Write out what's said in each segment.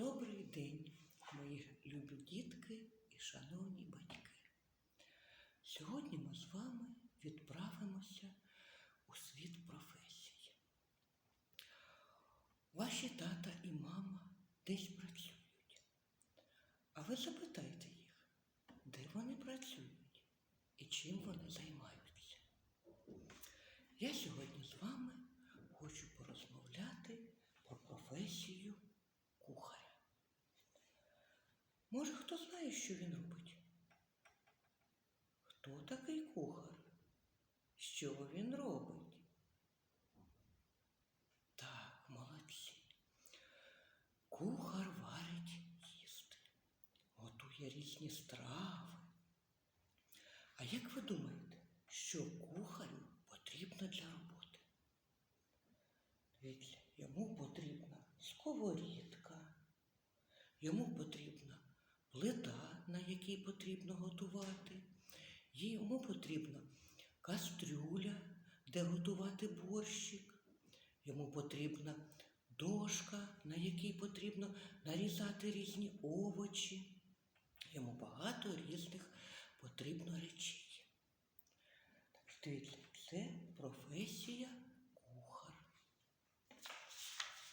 Добрий день, мої любі дітки і шановні батьки. Сьогодні ми з вами відправимося у світ професій. Ваші тата і мама десь працюють. А ви запитайте їх, де вони працюють і чим вони займаються. Я сьогодні з вами хочу порозмовляти про професію кухаря. Може, хто знає, що він робить? Хто такий кухар? Що він робить? Так, молодці. Кухар варить їсти, готує різні страви. А як ви думаєте, що кухарю потрібно для роботи? Дивіться, йому потрібна сковорідка, йому потрібна на потрібно готувати, йому потрібна кастрюля, де готувати борщик, йому потрібна дошка, на якій потрібно нарізати різні овочі. Йому багато різних потрібно речей. Так дивіться, це професія кухар.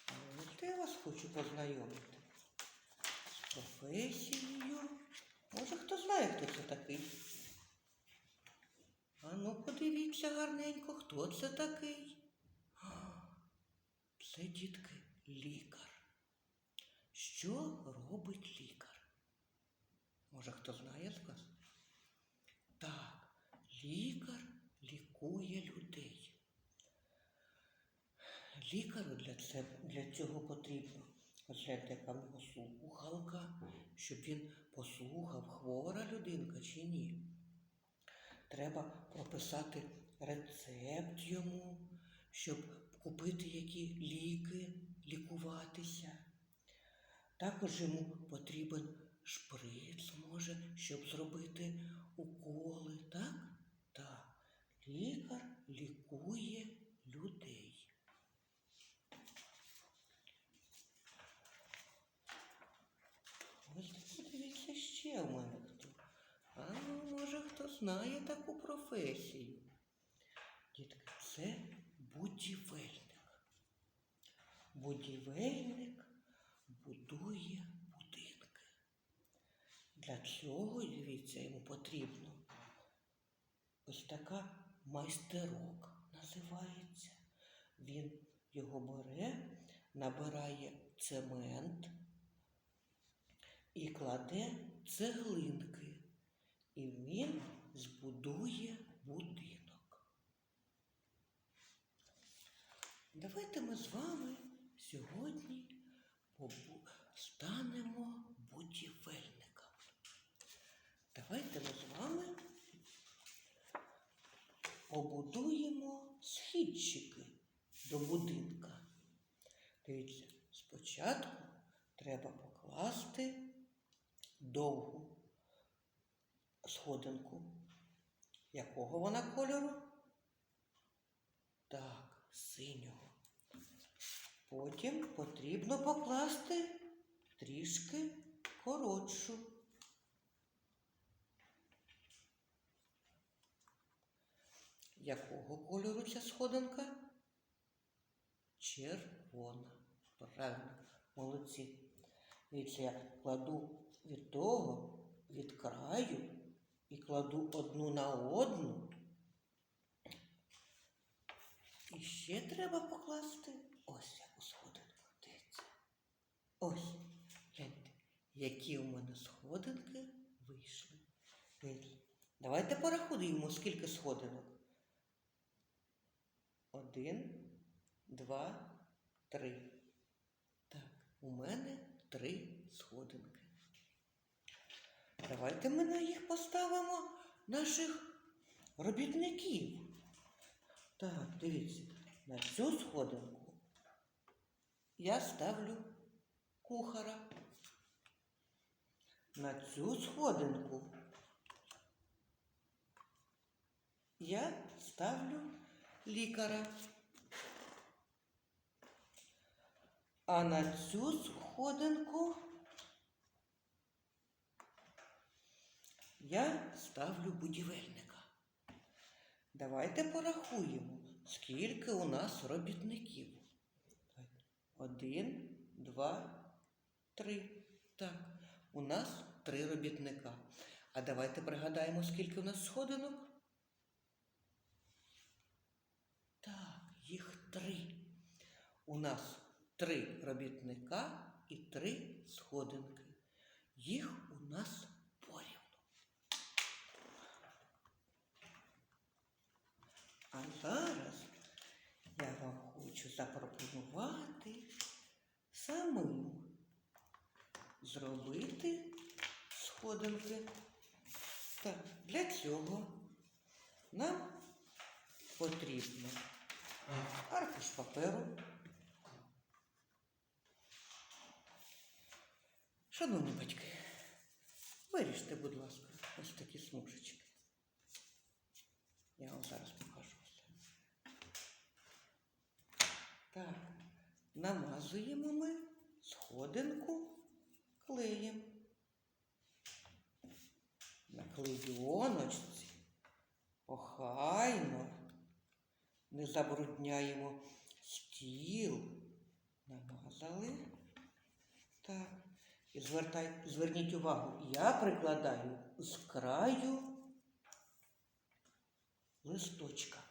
А я вас хочу познайомити з професією. Може, хто знає, хто це такий? А ну подивіться гарненько, хто це такий? Це дітки лікар. Що робить лікар? Може, хто знає з вас? Так, лікар лікує людей. Це, для цього потрібно в слухалка, щоб він послухав, хвора людинка чи ні. Треба прописати рецепт йому, щоб купити які ліки, лікуватися. Також йому потрібен шприц, може, щоб зробити уколи, так? Так. Лікар лікує людей. Ось подивіться ще в. А ну, може, хто знає таку професію. Дітки, це будівельник. Будівельник будує будинки. Для цього, дивіться, йому потрібно ось така майстерок називається. Він його бере, набирає цемент і кладе цеглинки. І він збудує будинок. Давайте ми з вами сьогодні станемо будівельниками. Давайте ми з вами побудуємо східчики до будинка. Дивіться, спочатку треба покласти довгу сходинку. Якого вона кольору? Так, синього. Потім потрібно покласти трішки коротшу. Якого кольору ця сходинка? Червона. Правильно, молодці. Дивіться, я кладу від того, від краю і кладу одну на одну. І ще треба покласти ось яку сходинку. Дивіться. Ось. Гляньте, які у мене сходинки вийшли. Давайте порахуємо, скільки сходинок. Один, два, три. Так, у мене три. Давайте ми на їх поставимо наших робітників. Так, дивіться, на цю сходинку я ставлю кухара. На цю сходинку я ставлю лікаря. А на цю сходинку сходинку я ставлю будівельника. Давайте порахуємо, скільки у нас робітників. Один, два, три. Так, у нас три робітника. А давайте пригадаємо, скільки у нас сходинок. Так, їх три. У нас три робітника і три сходинки. Їх у нас порівну. А зараз я вам хочу запропонувати самим зробити сходинки. Так, для цього нам потрібно аркуш паперу. Шановні батьки, виріжте, будь ласка, ось такі смужечки. Я вам зараз Так, намазуємо ми сходинку клеєм. На клейоночці охайно не забрудняємо стіл. Намазали. Так. І звертай, зверніть увагу, я прикладаю з краю листочка.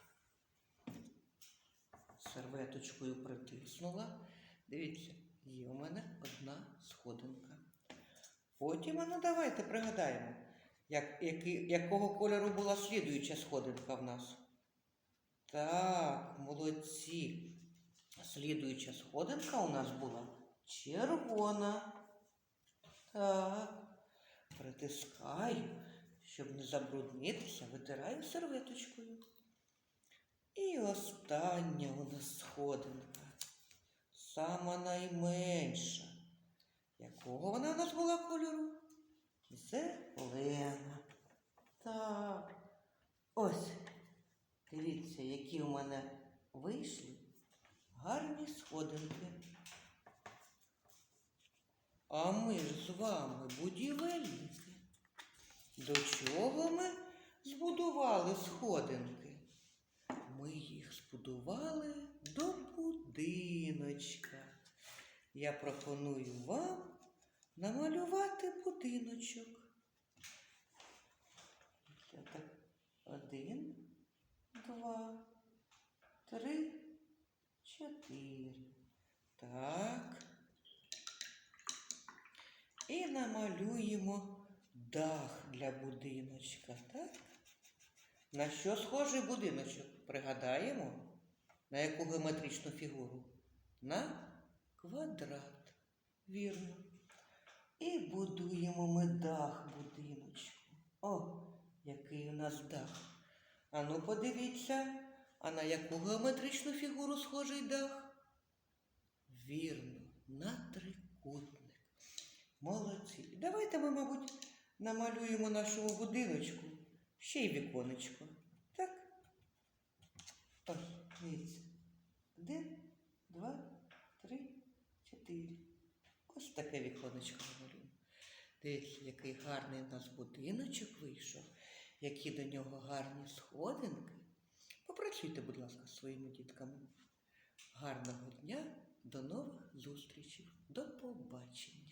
Серветочкою притиснула. Дивіться, є у мене одна сходинка. Потім, ну давайте пригадаємо, як, які, якого кольору була слідуюча сходинка в нас. Так, молодці. Слідуюча сходинка у нас була червона. Так, притискаю, щоб не забруднитися, витираю серветочкою. І остання у нас сходинка. Сама найменша. Якого вона у нас була кольору? Зелена. Так. Ось. Дивіться, які у мене вийшли гарні сходинки. А ми ж з вами будівельники. До чого ми збудували сходинки? Збудували до будиночка. Я пропоную вам намалювати будиночок. Один, два, три, чотири. Так. І намалюємо дах для будиночка, так? На що схожий будиночок? Пригадаємо? На яку геометричну фігуру? На квадрат. Вірно. І будуємо ми дах будиночку. О, який у нас дах. Ану, подивіться, а на яку геометричну фігуру схожий дах? Вірно, на трикутник. Молодці. Давайте ми, мабуть, намалюємо нашому будиночку ще й віконечко. Так? Ось, дивіться. Один, два, три, чотири. Ось таке віконечко намалюємо. Дивіться, який гарний у нас будиночок вийшов, які до нього гарні сходинки. Попрацюйте, будь ласка, своїми дітками. Гарного дня, до нових зустрічей. До побачення.